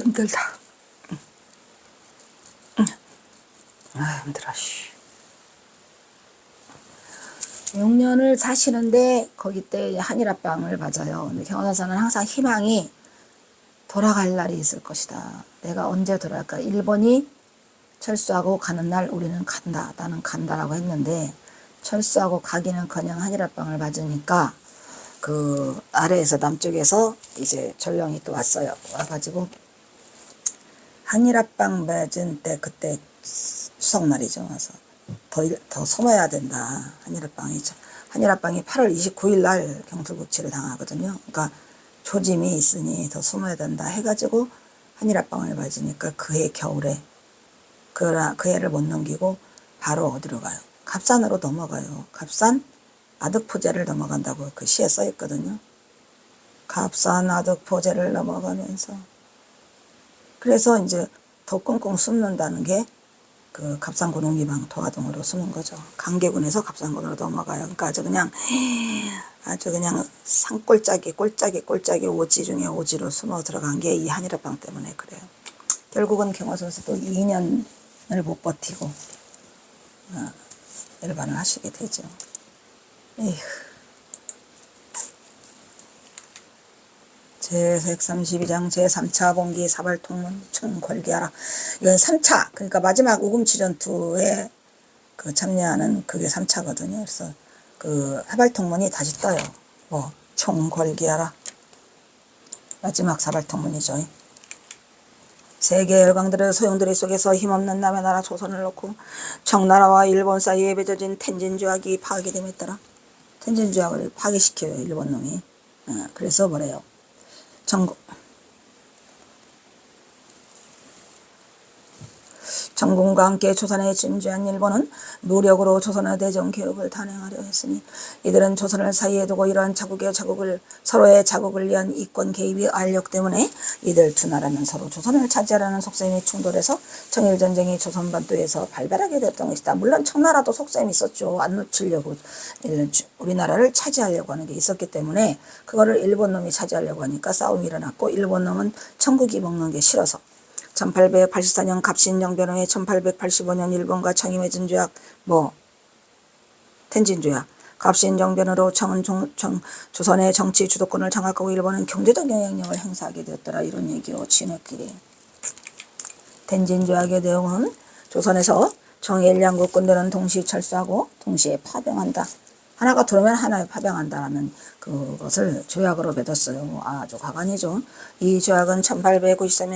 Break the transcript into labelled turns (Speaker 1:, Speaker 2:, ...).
Speaker 1: 힘들다. 아 힘들어. 씨. 6년을 사시는데 거기 때 한일합방을 맞아요. 근데 경화사는 항상 희망이 돌아갈 날이 있을 것이다. 내가 언제 돌아갈까? 일본이 철수하고 가는 날 우리는 간다. 나는 간다라고 했는데 철수하고 가기는 커녕 한일합방을 맞으니까 그 아래에서 남쪽에서 이제 전령이 또 왔어요. 와가지고 한일합방 맞은 때 그때 추석날이죠. 와서 더, 일- 더 숨어야 된다. 한일합방이 한일합방이 8월 29일 날 경술국치를 당하거든요. 그러니까 조짐이 있으니 더 숨어야 된다 해가지고 한일합방을 맞으니까 그해 겨울에 그, 그 해를 못 넘기고 바로 어디로 가요? 갑산으로 넘어가요. 갑산 아득포제를 넘어간다고 그 시에 써 있거든요. 갑산 아득포제를 넘어가면서 그래서 이제 더 꽁꽁 숨는다는 게 그 갑산군웅이방 도화동으로 숨은 거죠. 강계군에서 갑산군으로 넘어가요. 그러니까 아주 그냥 아주 그냥 산골짜기 꼴짜기 꼴짜기 오지 중에 오지로 숨어 들어간 게 이 한일합방 때문에 그래요. 결국은 경화 선수도 2년을 못 버티고 어, 일반을 하시게 되죠. 에휴. 제 132장 제3차 봉기 사발통문 청궐기하라. 이건 3차. 그러니까 마지막 우금치 전투에 그 참여하는 그게 3차거든요. 그래서 그 사발통문이 다시 떠요. 뭐 총궐기하라. 마지막 사발통문이죠. 세계 열강들의 소용돌이 속에서 힘없는 남의 나라 조선을 놓고 청나라와 일본 사이에 맺어진 텐진조약이 파괴됨에 따라 텐진조약을 파괴시켜요. 일본 놈이. 어, 그래서 뭐래요. 전국 전군과 함께 조선에 진주한 일본은 노력으로 조선의 대정 개혁을 단행하려 했으니 이들은 조선을 사이에 두고 이러한 자국의 자국을 서로의 자국을 위한 이권 개입이 알력 때문에 이들 두 나라는 서로 조선을 차지하려는 속셈이 충돌해서 청일 전쟁이 조선 반도에서 발발하게 됐던 것이다. 물론 청나라도 속셈이 있었죠. 안 놓치려고 우리나라를 차지하려고 하는 게 있었기 때문에 그거를 일본 놈이 차지하려고 하니까 싸움이 일어났고 일본 놈은 천국이 먹는 게 싫어서 1884년 갑신정변호에 1885년 일본과 청이 맺은 조약 뭐 텐진조약 갑신정변으로 청은 종, 정, 조선의 정치 주도권을 장악하고 일본은 경제적 영향력을 행사하게 되었더라 이런 얘기요 진흙끼리 텐진조약의 내용은 조선에서 정일 양국 군대는 동시 철수하고 동시에 파병한다. 하나가 들어오면 하나에 파병한다라는 그것을 조약으로 맺었어요. 아주 가관이죠. 이 조약은 1893년